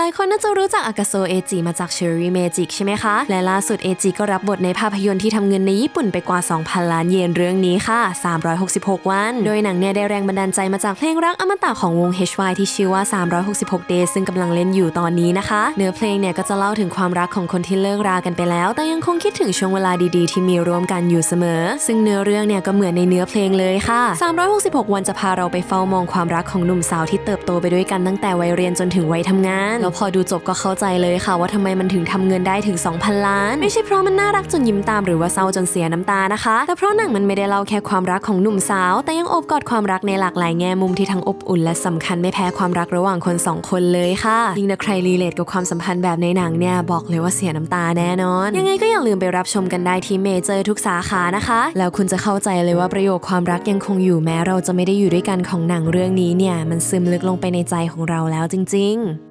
หลายคนน่าจะรู้จักอากาโซเอจิมาจากเชอรี่เมจิกใช่ไหมคะ และล่าสุดเอจิก็รับบทในภาพยนตร์ที่ทำเงินในญี่ปุ่นไปกว่า 2,000 ล้านเยนเรื่องนี้ค่ะ 366 วัน โดยหนังเนี่ยได้แรงบันดาลใจมาจากเพลงรักอมตะของวง HY ที่ชื่อว่า 366 Days ซึ่งกำลังเล่นอยู่ตอนนี้นะคะ เนื้อเพลงเนี่ยก็จะเล่าถึงความรักของคนที่เลิกรากันไปแล้ว แต่ยังคงคิดถึงช่วงเวลาดีๆ ที่มีร่วมกันอยู่เสมอ ซึ่งเนื้อเรื่องเนี่ยก็เหมือนในเนื้อเพลงเลยค่ะ 366 วันจะพาเราไปเฝ้ามองความรักของหนุ่มสาวที่เติบโตไปด้วยกันตั้งแต่วัยเรียนจนถึงวัยทำงานแล้วพอดูจบก็เข้าใจเลยค่ะ ว่าทำไมมันถึงทำเงินได้ถึง 2,000 ล้าน ไม่ใช่เพราะมันน่ารักจนยิ้มตามหรือว่าเศร้าจนเสียน้ำตานะคะ แต่เพราะหนังมันไม่ได้เล่าแค่ความรักของหนุ่มสาว แต่ยังอบกอดความรักในหลากหลายแง่มุมที่ทั้งอบอุ่นและสำคัญไม่แพ้ความรักระหว่างคนสองคนเลยค่ะยิ่งถ้าใครรีเลทกับความสัมพันธ์แบบในหนังเนี่ยบอกเลยว่าเสียน้ำตาแน่นอน ยังไงก็อย่าลืมไปรับชมกันได้ที่เมเจอร์ทุกสาขานะคะ แล้วคุณจะเข้าใจเลยว่าประโยคความรักยังคงอยู่แม้เราจะไม่ได้อยู่ด้วยกันของหนังเรื่องนี้เนี่ยมันซึมลึกลงไปในใจของเราแล้วจริง ๆ